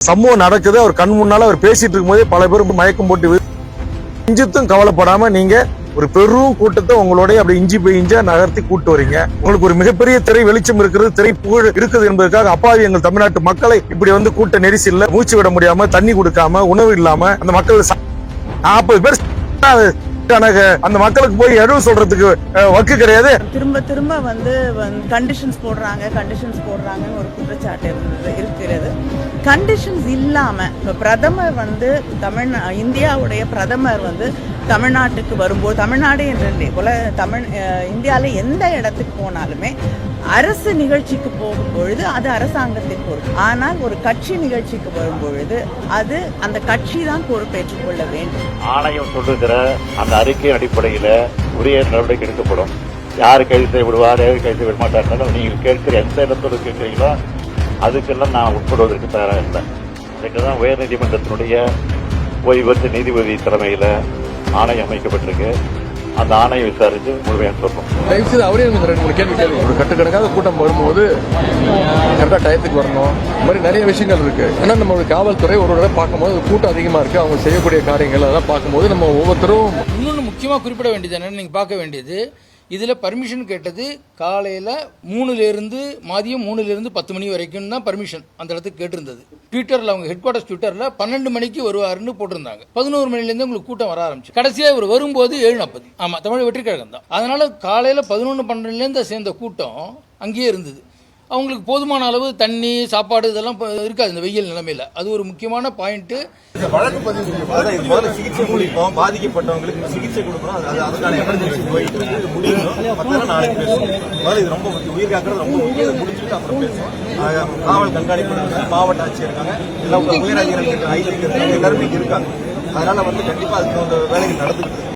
சம்பவம் நடக்குது அவர் கண் முன்னால அவர் பேசிட்டு இருக்கும்போதே பல பேரும் மயக்கம் போட்டு இஞ்சித்தும் கவலைப்படாம நீங்க ஒரு பெரும் கூட்டத்தை உங்களுடைய அப்படி இஞ்சி போய் இஞ்சா நகர்த்தி கூட்டு வரீங்க. உங்களுக்கு ஒரு மிகப்பெரிய திரை வெளிச்சம் இருக்கிறது திரை புகழ் இருக்குது என்பதற்காக அப்பாவி எங்கள் தமிழ்நாட்டு மக்களை இப்படி வந்து கூட்ட நெரிசல்ல மூச்சு விட முடியாம தண்ணி கொடுக்காம உணவு இல்லாம அந்த மக்கள் நாற்பது பேர் கணக்கு அந்த மக்களுக்கு போய் எழுவு சொல்றதுக்கு வக்கு கிடையாது. திரும்ப திரும்ப வந்து கண்டிஷன்ஸ் போடுறாங்க கண்டிஷன்ஸ் போடுறாங்கன்னு ஒரு குற்றச்சாட்டு இருக்கிறது. கண்டிஷன்ஸ் இல்லாம பிரதமர் வந்து தமிழ் இந்தியாவுடைய பிரதமர் வந்து தமிழ்நாட்டுக்கு வரும்போது தமிழ்நாடு என்று உல தமிழ் இந்தியாவில் எந்த இடத்துக்கு போனாலுமே அரசு நிகழ்ச்சிக்கு போகும் பொழுது அது அரசாங்கத்தின் பொறுப்பு. ஆனால் ஒரு கட்சி நிகழ்ச்சிக்கு வரும் பொழுது அது அந்த கட்சி தான் பொறுப்பேற்றுக் கொள்ள வேண்டும். ஆணையம் சொல்லுகிற அந்த அறிக்கையின் அடிப்படையில உரிய நடவடிக்கை எடுக்கப்படும். யார் கைது செய்யப்படுவார் யார் கைது செய்ய விட மாட்டார்கள் நீங்கள் கேட்கிற எந்த இடத்துல கேட்கிறீங்களோ அதுக்கெல்லாம் நான் உட்படுவதற்கு தயாராக இல்லை. இதுக்கு தான் உயர்நீதிமன்றத்தினுடைய ஓய்வு பெற்ற நீதிபதி தலைமையில் ஆணையம் அமைக்கப்பட்டிருக்கு. அந்த ஆணையம் விசாரித்து முழுமையாக தயவுசெய்து அவரே எனக்கு ரெண்டு மூணு கேள்வி கேள்வி ஒரு கட்டுக்கணக்காக கூட்டம் வரும்போது கரெக்டாக டயத்துக்கு வரணும். இந்த மாதிரி நிறைய விஷயங்கள் இருக்கு. ஏன்னா நம்ம காவல்துறை ஒரு தடவை பார்க்கும்போது கூட்டம் அதிகமாக இருக்கு. அவங்க செய்யக்கூடிய காரியங்கள் அதெல்லாம் பார்க்கும்போது நம்ம ஒவ்வொருத்தரும் இன்னொன்று முக்கியமாக குறிப்பிட வேண்டியது என்னன்னு நீங்கள் பார்க்க வேண்டியது இதில் பர்மிஷன் கேட்டது காலையில் மூணுலேருந்து மதியம் மூணுலேருந்து பத்து மணி வரைக்கும் தான் பர்மிஷன் அந்த இடத்துக்கு கேட்டிருந்தது. ட்விட்டரில் அவங்க ஹெட் குவார்டர்ஸ் ட்விட்டரில் பன்னெண்டு மணிக்கு வருவாருன்னு போட்டிருந்தாங்க. பதினோரு மணிலேருந்து உங்களுக்கு கூட்டம் வர ஆரம்பிச்சு. கடைசியாக இவர் வரும்போது ஏழு நாற்பது ஆமாம் தமிழ் வெற்றி கழகம் தான் அதனால் காலையில் பதினொன்று பன்னெண்டுலேருந்து சேர்ந்த கூட்டம் அங்கேயே இருந்தது. அவங்களுக்கு போதுமான அளவு தண்ணி சாப்பாடு இதெல்லாம் இப்ப இருக்காது இந்த வெயில் நிலைமையில. அது ஒரு முக்கியமான பாயிண்ட்டு. வழக்கு இது முதல்ல சிகிச்சை முடிப்போம் பாதிக்கப்பட்டவங்களுக்கு சிகிச்சை கொடுக்கணும். அது- அது அதுக்கான எமர்ஜென்சி போயிட்டு முடியணும் நாளைக்கு பேசுவோம். இது ரொம்ப முக்கியம். உயிர் காக்கிறது ரொம்ப முக்கியம். இதை முடிச்சுட்டு அப்புறம் பேசுவோம். காவல் கண்காணிப்பு இருக்காங்க மாவட்ட ஆட்சியர் இருக்காங்க. எல்லாம் உயர் அதிகாரிகள் இருக்காங்க ஐஜி இருக்காங்க எல்லாருமே இருக்காங்க. அதனால வந்து கண்டிப்பாக அதுக்கு வேலைகள் நடந்துட்டு